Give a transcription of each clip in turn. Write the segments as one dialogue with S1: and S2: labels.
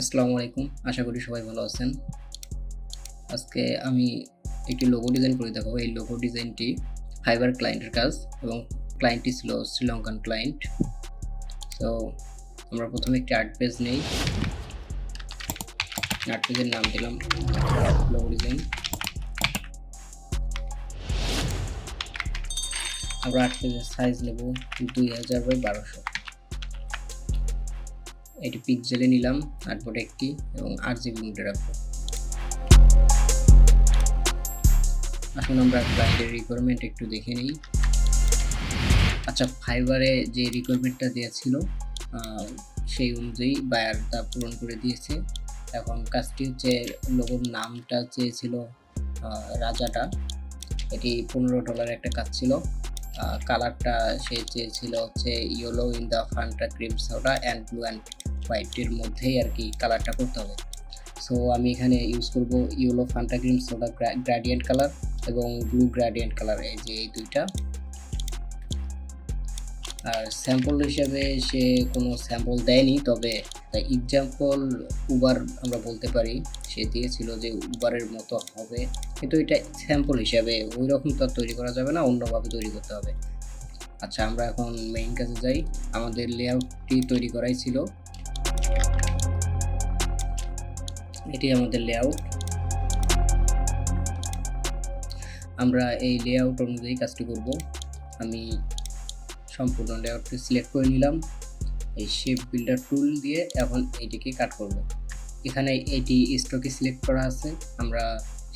S1: আসসালামু আলাইকুম। আশা করি সবাই ভালো আছেন। আজকে আমি একটি লোগো ডিজাইন করে দেখাবো। এই লোগো ডিজাইনটি ফাইবার ক্লায়েন্টের কাজ এবং ক্লায়েন্টটি ছিল শ্রীলঙ্কান ক্লায়েন্ট সো আমরা প্রথমে একটি আর্ট পেজ নেই। আর্ট পেজের নাম দিলাম লোগো ডিজাইন আমরা আর্ট পেজের সাইজ নেব দুই হাজার বাই বারোশো। এটি পিকজেলে নিলাম বোর্ডে একটি এবং আট জিবি মোডে রাখব। আসুন আমরা ক্লায়েন্টের রিকোয়ারমেন্ট একটু দেখে নিই। আচ্ছা ফাইবারে যে রিকোয়ারমেন্টটা দেওয়া ছিল সেই অনুযায়ী বায়ার তা পূরণ করে দিয়েছে। এখন কাজটি হচ্ছে লোগোর নামটা চেয়েছিল রাজাটা। এটি পনেরো ডলার একটা কাজ ছিল। কালারটা সে চেয়েছিল হচ্ছে yellow in the Fanta cream soda and blue and হোয়াইটের মধ্যেই আর কি কালারটা করতে হবে। সো আমি এখানে ইউজ করব yellow Fanta cream soda gradient colour এবং ব্লু গ্রাডিয়েন্ট কালার এই যে এই দুইটা। আর স্যাম্পল হিসেবে সে কোনো স্যাম্পল দেয়নি, তবে এক্সাম্পল উবার আমরা বলতে পারি, সে দিয়েছিল যে উবারের মতো হবে। কিন্তু এটা স্যাম্পল হিসাবে ওই রকম তো তৈরি করা যাবে না, অন্যভাবে তৈরি করতে হবে। আচ্ছা আমরা এখন মেইন কাজে যাই। আমাদের লেআউটটি তৈরি করাই ছিল। এটি আমাদের লেআউট আমরা এই লেআউট অনুযায়ী কাজটি করব। আমি সম্পূর্ণ লেআউটটি সিলেক্ট করে নিলাম। এই শেপ বিল্ডার টুল দিয়ে এখন এইটিকে কাট করব। এখানে এটি স্টকে সিলেক্ট করা আছে। আমরা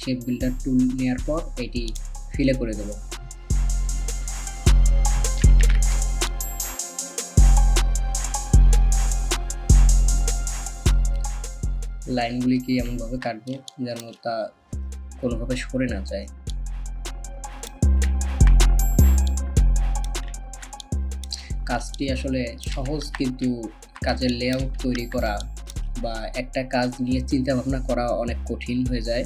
S1: শেপ বিল্ডার টুল নেওয়ার পর এটি ফিলে করে দেব। লাইনগুলিকে এমনভাবে কাটবো যেন তা কোনোভাবে সরে না যায়। কাজটি আসলে সহজ কিন্তু কাজের লেআউট তৈরি করা বা একটা কাজ নিয়ে চিন্তা ভাবনা করা অনেক কঠিন হয়ে যায়।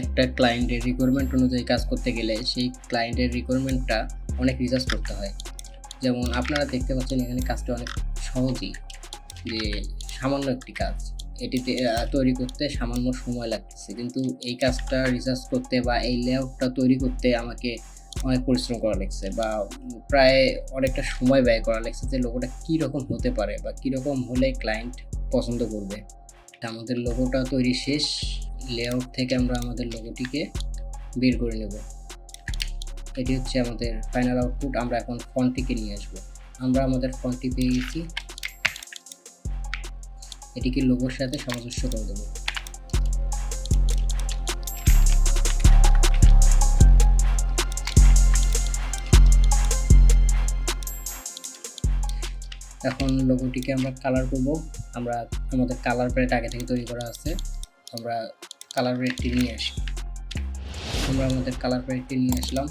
S1: একটা ক্লায়েন্টের রিকোয়ারমেন্ট অনুযায়ী কাজ করতে গেলে সেই ক্লায়েন্টের রিকোয়ারমেন্টটা অনেক রিসার্চ করতে হয়। যেমন আপনারা দেখতে পাচ্ছেন এখানে কাজটা অনেক সহজই যে সামান্য একটি কাজ। আহ, তৈরি করতে সামান্য সময় লাগতেছে। কিন্তু এই কাজটা রিসার্চ করতে বা এই লেআউটটা তৈরি করতে আমাকে অনেক পরিশ্রম করা লাগছে বা প্রায় অনেকটা সময় ব্যয় করা লাগছে যে লোগোটা কীরকম হতে পারে বা কীরকম হলে ক্লায়েন্ট পছন্দ করবে। আমাদের লোগোটা তৈরি শেষ লেআউট থেকে আমরা আমাদের লোগোটিকে বের করে নেব। এটি হচ্ছে আমাদের ফাইনাল আউটপুট আমরা এখন ফন্টটিকে নিয়ে আসব। আমরা আমাদের ফন্টটি পেয়ে গেছি। এটিকে লোগোর সাথে সামঞ্জস্য করে দেবো। এখন লোগোটিকে আমরা কালার করব। আমরা আমাদের কালার প্যালেট আগে থেকে তৈরি করা আছে। আমরা কালার প্যালেটটি নিয়ে আসি। আমরা আমাদের কালার প্যালেটটি নিয়ে আসলাম।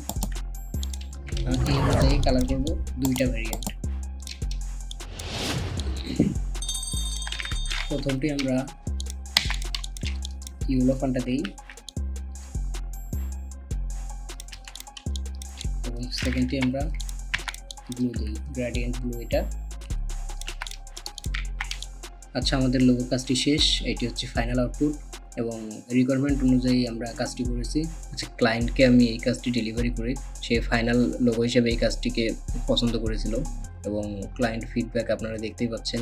S1: এই অনুযায়ী কালার করব দুইটা ভেরিয়েন্ট প্রথমটি আমরা ইউলো ফান্টা দিই। এবং সেকেন্ডটি আমরা ব্লু দিই গ্রেডিয়েন্ট ব্লু এটা। আচ্ছা আমাদের লোগো কাজটি শেষ, এটি হচ্ছে ফাইনাল আউটপুট এবং রিকোয়ারমেন্ট অনুযায়ী আমরা কাজটি করেছি। আচ্ছা ক্লায়েন্টকে আমি এই কাজটি ডেলিভারি করি, সে ফাইনাল লোগো হিসেবে এই কাজটিকে পছন্দ করেছিল, এবং ক্লায়েন্ট ফিডব্যাক আপনারা দেখতেই পাচ্ছেন।